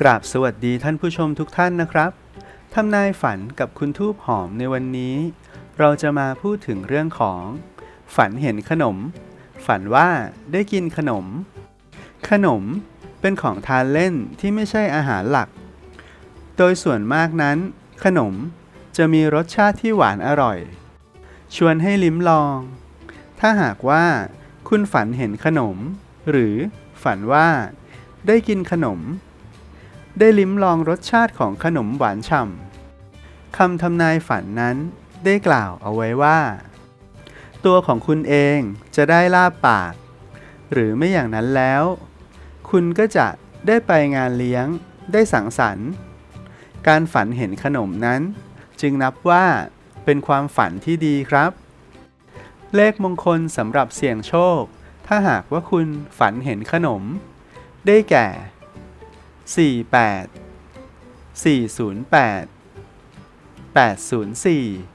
กราบสวัสดีท่านผู้ชมทุกท่านนะครับทำนายฝันกับคุณทูบหอมในวันนี้ เราจะมาพูดถึงเรื่องของ ฝันเห็นขนม ฝันว่าได้กินขนม ขนมเป็นของทานเล่นที่ไม่ใช่อาหารหลัก โดยส่วนมากนั้น ขนมจะมีรสชาติที่หวานอร่อย ชวนให้ลิ้มลอง ถ้าหากว่า คุณฝันเห็นขนม หรือฝันว่า ได้กินขนม ได้ลิ้มลองรสชาติของขนมหวานฉ่ำคำทำนายฝันนั้นได้กล่าวเอาไว้ว่า ตัวของคุณเองจะได้ลาบปาก หรือไม่อย่างนั้นแล้ว คุณก็จะได้ไปงานเลี้ยงได้สังสรรค์ การฝันเห็นขนมนั้น จึงนับว่าเป็นความฝันที่ดีครับ เลขมงคลสำหรับเสี่ยงโชค ถ้าหากว่าคุณฝันเห็นขนม ได้แก่ 48 408 804